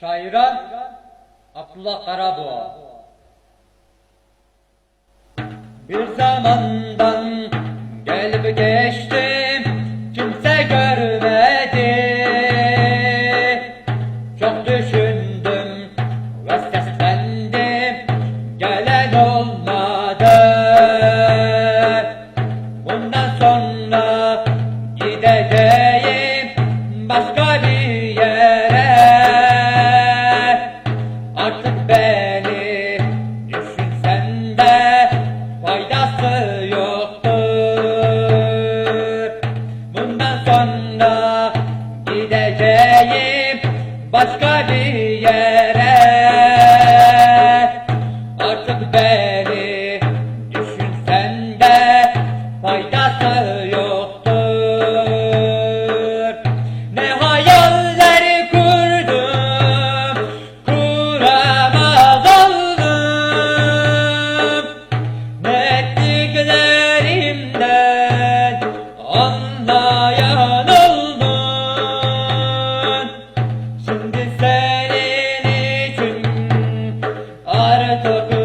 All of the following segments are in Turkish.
Şairan Abdullah Karaboğa. Bir zamandan gelip geçti thought.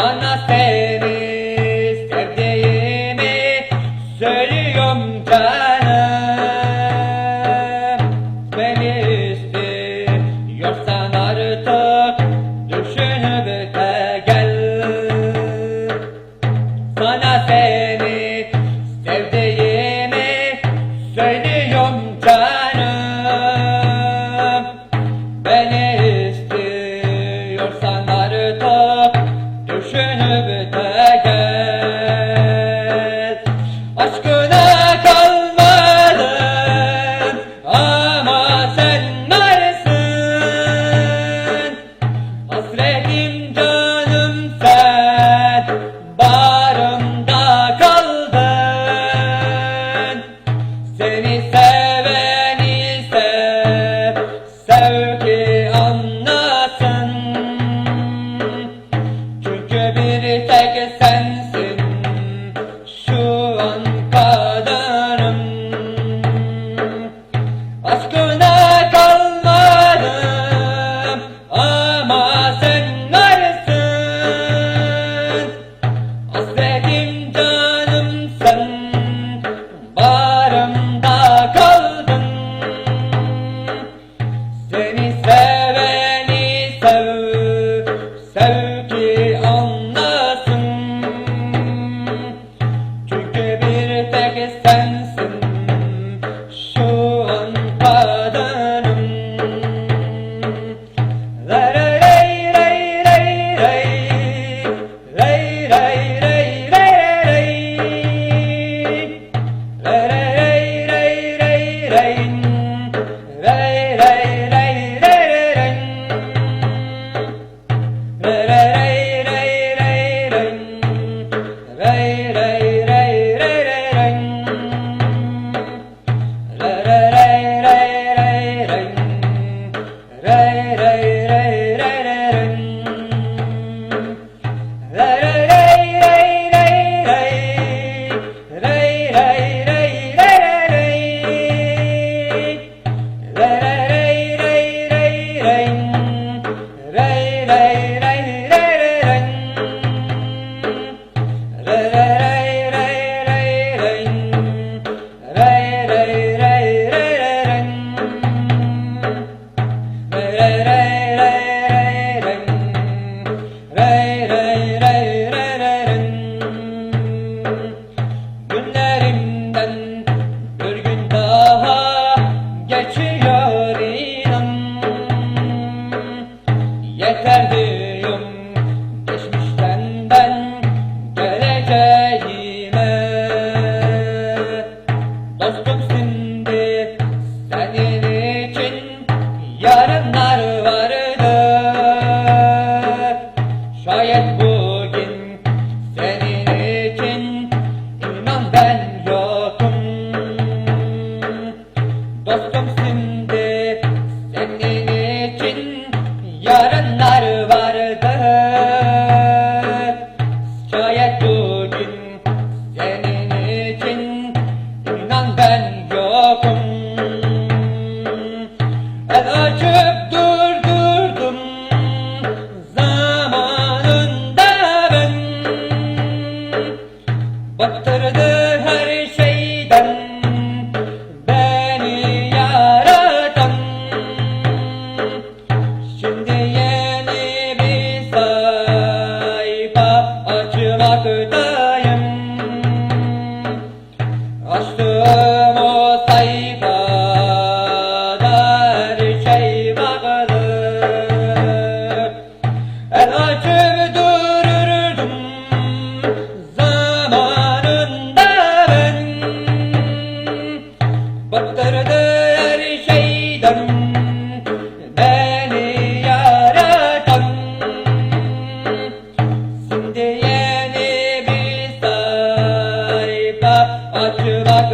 Donna said. Yeter diyorum What the. Raja